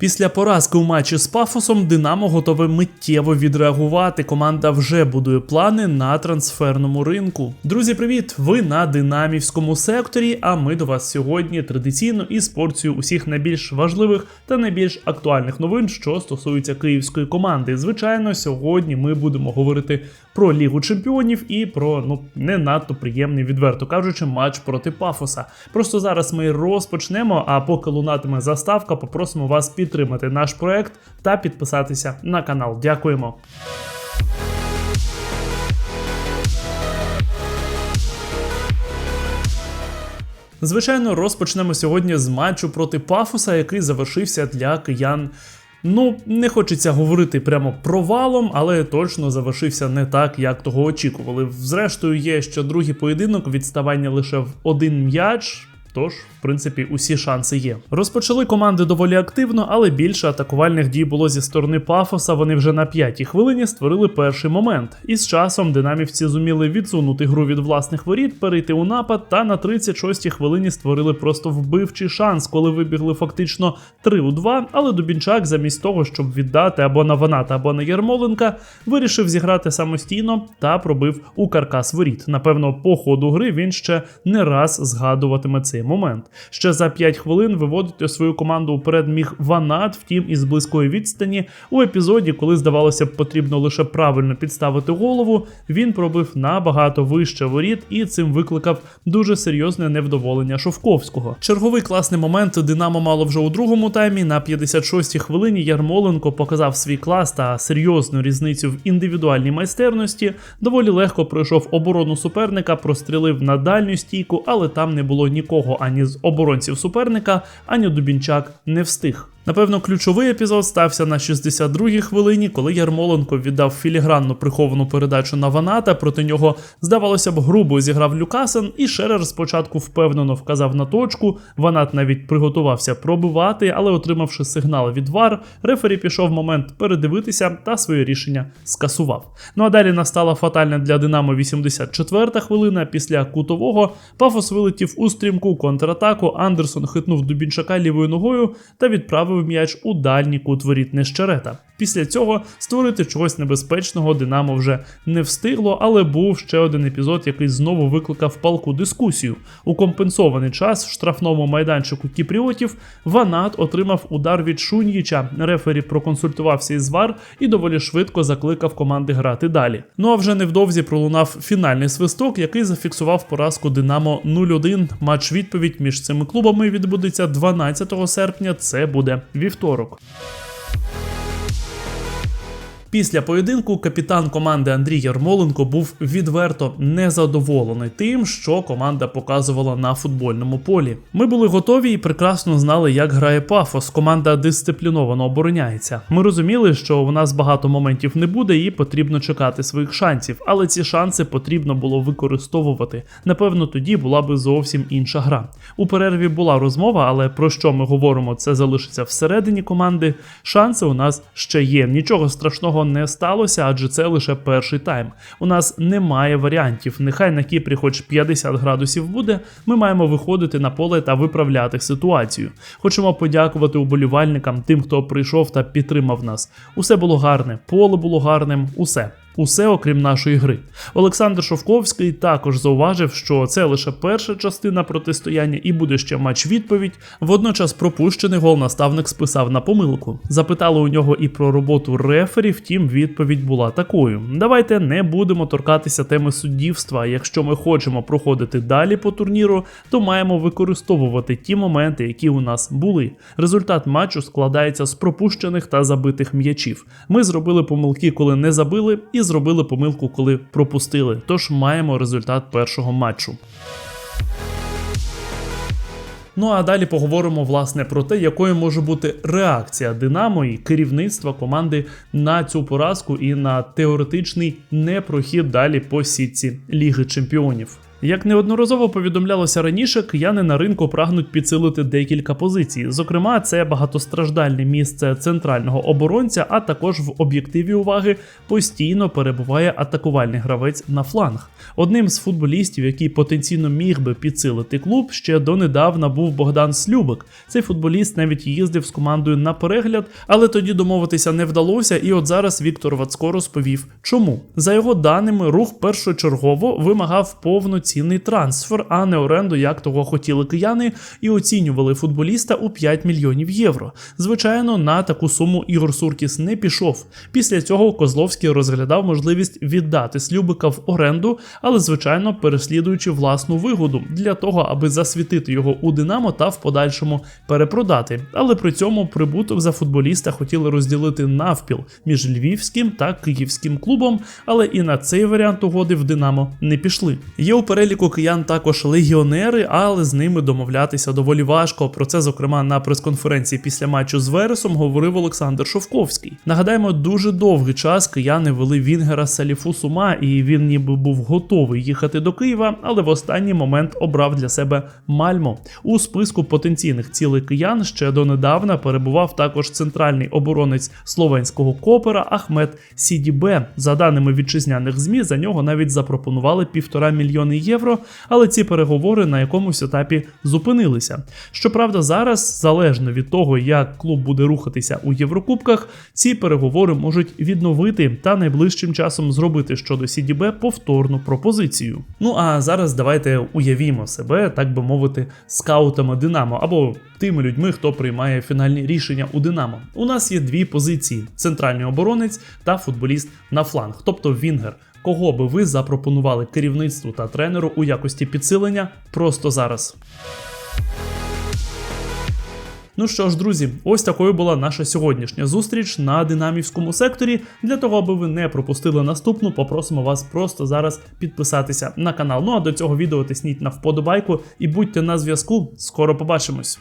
Після поразки у матчі з Пафосом Динамо готове миттєво відреагувати. Команда вже будує плани на трансферному ринку. Друзі, привіт! Ви на динамівському секторі. А ми до вас сьогодні традиційно із порцією усіх найбільш важливих та найбільш актуальних новин, що стосуються київської команди. Звичайно, сьогодні ми будемо говорити про Лігу Чемпіонів і про ну не надто приємний, відверто кажучи, матч проти Пафоса. Просто зараз ми розпочнемо. А поки лунатиме заставка, попросимо вас підтримати наш проект та підписатися на канал. Дякуємо. Звичайно, розпочнемо сьогодні з матчу проти Пафоса, який завершився для киян. Ну, не хочеться говорити прямо провалом, але точно завершився не так, як того очікували. Зрештою, є ще другий поєдинок, відставання лише в один м'яч. Тож, в принципі, усі шанси є. Розпочали команди доволі активно, але більше атакувальних дій було зі сторони Пафоса. Вони вже на п'ятій хвилині створили перший момент. І з часом динамівці зуміли відсунути гру від власних воріт, перейти у напад, та на 36-й хвилині створили просто вбивчий шанс, коли вибігли фактично 3 у 2, але Дубінчак, замість того, щоб віддати або на Ваната, або на Ярмоленка, вирішив зіграти самостійно та пробив у каркас воріт. Напевно, по ходу гри він ще не раз згадуватиме цей момент. Ще за 5 хвилин виводити свою команду уперед міг Ванат, втім із близької відстані. У епізоді, коли здавалося б, потрібно лише правильно підставити голову, він пробив набагато вище воріт і цим викликав дуже серйозне невдоволення Шовковського. Черговий класний момент Динамо мало вже у другому таймі. На 56-й хвилині Ярмоленко показав свій клас та серйозну різницю в індивідуальній майстерності. Доволі легко пройшов оборону суперника, прострілив на дальню стійку, але там не було нікого ані з оборонців суперника, ані Дубінчак не встиг. Напевно, ключовий епізод стався на 62-й хвилині, коли Ярмоленко віддав філігранну приховану передачу на Ваната. Проти нього, здавалося б, грубо зіграв Люкасен, і Шерер спочатку впевнено вказав на точку. Ванат навіть приготувався пробивати, але, отримавши сигнал від ВАР, рефері пішов момент передивитися та своє рішення скасував. Ну а далі настала фатальна для Динамо 84-та хвилина. Після кутового Пафос вилетів у стрімку контратаку. Андерсон хитнув Дубінчака лівою ногою та відправив м'яч у дальній кут воріт Нещерета. Після цього створити чогось небезпечного Динамо вже не встигло, але був ще один епізод, який знову викликав палку дискусію. У компенсований час в штрафному майданчику Кіпріотів Ванат отримав удар від Шуньїча. Рефері проконсультувався із ВАР і доволі швидко закликав команди грати далі. Ну а вже невдовзі пролунав фінальний свисток, який зафіксував поразку Динамо 0-1. Матч відповідь між цими клубами відбудеться 12 серпня. Це буде вівторок. Після поєдинку капітан команди Андрій Ярмоленко був відверто незадоволений тим, що команда показувала на футбольному полі. Ми були готові і прекрасно знали, як грає Пафос. Команда дисципліновано обороняється. Ми розуміли, що у нас багато моментів не буде, і потрібно чекати своїх шансів, але ці шанси потрібно було використовувати. Напевно, тоді була би зовсім інша гра. У перерві була розмова, але про що ми говоримо, це залишиться всередині команди. Шанси у нас ще є. Нічого страшного не сталося, адже це лише перший тайм. У нас немає варіантів. Нехай на Кіпрі, хоч 50 градусів буде, ми маємо виходити на поле та виправляти ситуацію. Хочемо подякувати уболівальникам, тим, хто прийшов та підтримав нас. Усе було гарне, поле було гарним, усе. Усе окрім нашої гри. Олександр Шовковський також зауважив, що це лише перша частина протистояння і буде ще матч відповідь. Водночас пропущений гол наставник списав на помилку. Запитали у нього і про роботу рефері, втім, відповідь була такою: давайте не будемо торкатися теми суддівства. Якщо ми хочемо проходити далі по турніру, то маємо використовувати ті моменти, які у нас були. Результат матчу складається з пропущених та забитих м'ячів. Ми зробили помилки, коли не забили, і зробили помилку, коли пропустили. Тож маємо результат першого матчу. Ну а далі поговоримо власне про те, якою може бути реакція Динамо і керівництва команди на цю поразку і на теоретичний непрохід далі по сітці Ліги Чемпіонів. Як неодноразово повідомлялося раніше, кияни на ринку прагнуть підсилити декілька позицій. Зокрема, це багатостраждальне місце центрального оборонця, а також в об'єктиві уваги постійно перебуває атакувальний гравець на фланг. Одним з футболістів, який потенційно міг би підсилити клуб, ще донедавна був Богдан Слюбик. Цей футболіст навіть їздив з командою на перегляд, але тоді домовитися не вдалося. І от зараз Віктор Вацко розповів, чому за його даними, рух першочергово вимагав повноцінний трансфер, а не оренду, як того хотіли кияни, і оцінювали футболіста у 5 мільйонів євро. Звичайно, на таку суму Ігор Суркіс не пішов. Після цього Козловський розглядав можливість віддати Слюбика в оренду, але звичайно переслідуючи власну вигоду для того, аби засвітити його у Динамо та в подальшому перепродати. Але при цьому прибуток за футболіста хотіли розділити навпіл між львівським та київським клубом, але і на цей варіант угоди в Динамо не пішли. Є у переліку киян також легіонери, але з ними домовлятися доволі важко. Про це, зокрема, на прес-конференції після матчу з Вересом говорив Олександр Шовковський. Нагадаємо, дуже довгий час кияни вели Вінгера Саліфу Сума, і він ніби був готовий їхати до Києва, але в останній момент обрав для себе Мальмо. У списку потенційних цілей киян ще донедавна перебував також центральний оборонець словенського копера Ахмед Сідібе. За даними вітчизняних змі, за нього навіть запропонували півтора мільйони євро, але ці переговори на якомусь етапі зупинилися. Щоправда, зараз, залежно від того, як клуб буде рухатися у Єврокубках, ці переговори можуть відновити та найближчим часом зробити щодо Сідібе повторну пропозицію. Ну а зараз давайте уявімо себе, так би мовити, скаутами Динамо або тими людьми, хто приймає фінальні рішення у Динамо. У нас є дві позиції: центральний оборонець та футболіст на фланг, тобто Вінгер. Кого би ви запропонували керівництву та тренеру у якості підсилення просто зараз? Ну що ж, друзі, ось такою була наша сьогоднішня зустріч на динамівському секторі. Для того, аби ви не пропустили наступну, попросимо вас просто зараз підписатися на канал. Ну а до цього відео тисніть на вподобайку і будьте на зв'язку. Скоро побачимось.